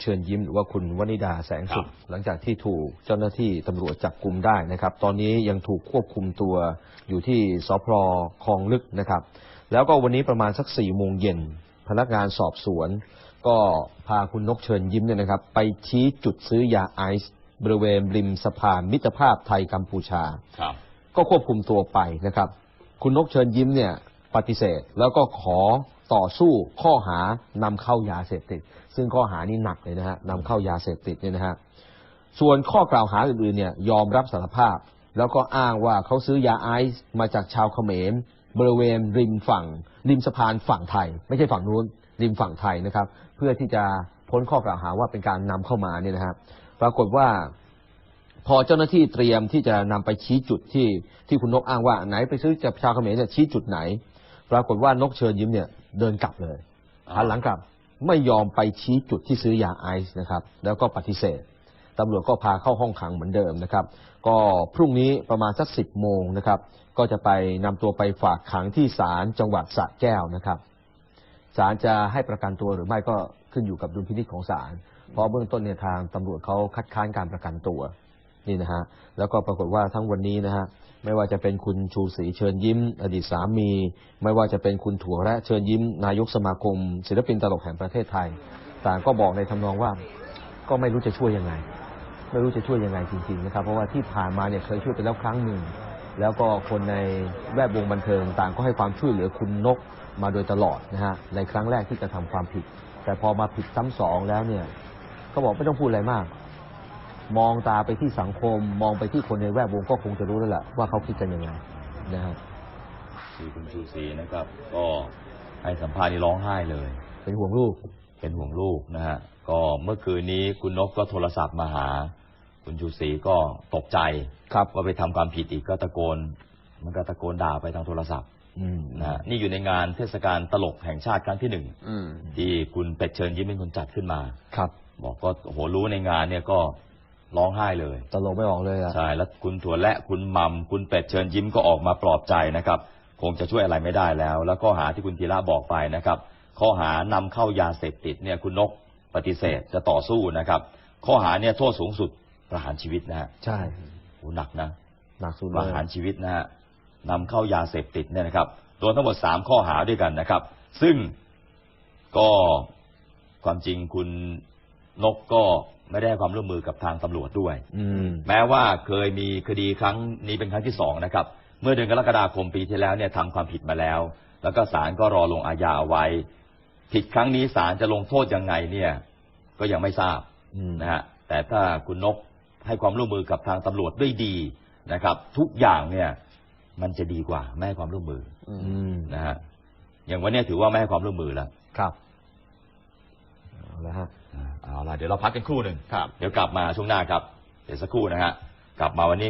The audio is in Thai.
เชิญยิ้มหรือว่าคุณวนิดาแสงสุขครับหลังจากที่ถูกเจ้าหน้าที่ตำรวจจับกลุ่มได้นะครับ ตอนนี้ยังถูกควบคุมตัวอยู่ที่สพคลองลึกนะครับ แล้วก็วันนี้ประมาณสักสี่โมงเย็นพนักงานสอบสวน ก็พาคุณนกเชิญยิ้มเนี่ยนะครับ ไปชี้จุดซื้อยาไอซ์บริเวณริมสะพานมิตรภาพไทยกัมพูชาครับก็ควบคุมตัวไปนะครับ คุณนกเชิญยิ้มเนี่ยปฏิเสธแล้วก็ขอ ต่อสู้ข้อหานำเข้ายาเสพติด ซึ่งข้อหานี้หนักเลยนะฮะนำเข้ายาเสพติดเนี่ยนะฮะส่วนข้อกล่าวหาอื่นๆเนี่ยยอมรับสารภาพ แล้วก็อ้างว่าเขาซื้อยาไอซ์มาจากชาวเขมร บริเวณริมฝั่ง ริมสะพานฝั่งไทย ไม่ใช่ฝั่งนู้นริมฝั่งไทยนะครับ เพื่อที่จะพ้นข้อกล่าวหาว่าเป็นการนำเข้ามาเนี่ยนะฮะปรากฏว่าพอเจ้าหน้าที่เตรียมที่จะนำไปชี้จุดที่ที่คุณนกอ้างว่าไหนไปซื้อจากชาวเขมรเนี่ยชี้จุดไหน ปรากฏว่านกเชิญยิ้มเนี่ยเดินกลับเลยอ่าหันหลังกลับไม่ยอมไปชี้จุดที่ซื้อยาไอซ์นะครับ แล้วก็ปฏิเสธตำรวจก็พาเข้าห้องขังเหมือนเดิมนะครับ ก็พรุ่งนี้ประมาณสักสิบโมงนะครับ ก็จะไปนำตัวไปฝากขังที่ศาลจังหวัดสระแก้วนะครับศาลจะให้ประกันตัวหรือไม่ก็ขึ้นอยู่กับดุลพินิจของศาลเพราะเบื้องต้นเนี่ยทางตำรวจเขาคัดค้านการประกันตัว นี่นะฮะแล้วก็ปรากฏว่าทั้งวันนี้นะฮะไม่ว่าจะเป็นคุณชูศรีเชิญยิ้ม อดีตสามี ไม่ว่าจะเป็นคุณถั่วและเชิญยิ้ม นายกสมาคม ศิลปินตลกแห่งประเทศไทย ต่างก็บอกในทำนองว่าก็ไม่รู้จะช่วยยังไง ไม่รู้จะช่วยยังไงจริงๆนะครับเพราะว่าที่ผ่านมาเนี่ยเคยช่วยไปแล้วครั้งหนึ่งแล้วก็คนในแวดวงบันเทิงต่างก็ให้ความช่วยเหลือคุณนกมาโดยตลอดนะฮะในครั้งแรกที่จะทำความผิด แต่พอมาผิดซ้ำสองแล้วเนี่ยเขาบอกไม่ต้องพูดอะไรมาก มองตาไปที่สังคม มองไปที่คนในแวดวงก็คงจะรู้แล้วแหละว่าเขาคิดกันยังไงนะฮะคือคุณชูศรีนะครับ ก็ให้สัมภาษณ์นี่ร้องไห้เลย เป็นห่วงลูก เป็นห่วงลูกนะฮะก็เมื่อคืนนี้คุณนกก็โทรศัพท์มาหา คุณชูศรีก็ตกใจครับว่าไปทำความผิดอีกก็ตะโกน มันก็ตะโกนด่าไปทางโทรศัพท์อืมนะฮะนี่อยู่ในงานเทศกาลตลกแห่งชาติครั้งที่หนึ่งอืมที่คุณเป็ดเชิญยิ้มเป็นคนจัดขึ้นมา ครับ บอกก็โอ้โหรู้ในงานเนี่ยก็ ร้องไห้เลยตลกไม่ออกเลยอะใช่แล้วคุณถั่วและคุณมัมคุณเป็ดเชิญยิ้มก็ออกมาปลอบใจนะครับ คงจะช่วยอะไรไม่ได้แล้ว แล้วข้อหาที่คุณธีระบอกไปนะครับ ข้อหานำเข้ายาเสพติดเนี่ยคุณนกปฏิเสธจะต่อสู้นะครับ ข้อหาเนี่ยโทษสูงสุดประหารชีวิตนะฮะใช่โอ้หนักนะหนักสุดปเลระยหารชีวิตนะฮะนำเข้ายาเสพติดเนี่ยนะครับรวมทั้งหมดสามข้อหาด้วยกันนะครับ ซึ่งก็ความจริงคุณนกก็ ไม่ได้ให้ความร่วมมือกับทางตำรวจด้วย อืม แม้ว่าเคยมีคดีครั้งนี้เป็นครั้งที่สองนะครับ เมื่อเดือนกรกฎาคมปีที่แล้วเนี่ยทำความผิดมาแล้ว แล้วก็ศาลก็รอลงอาญาเอาไว้ ผิดครั้งนี้ศาลจะลงโทษยังไงเนี่ย ก็ยังไม่ทราบอืม นะฮะแต่ถ้าคุณนกให้ความร่วมมือกับทางตำรวจด้วยดีนะครับ ทุกอย่างเนี่ย มันจะดีกว่าไม่ให้ความร่วมมืออืมนะฮะอย่างวันเนี้ยถือว่าไม่ให้ความร่วมมือแล้ว ครับเอาละฮะเอาล่ะ เดี๋ยวเราพักกันครู่หนึ่งครับ เดี๋ยวกลับมาช่วงหน้าครับ เดี๋ยวสักครู่นะฮะ กลับมาวันนี้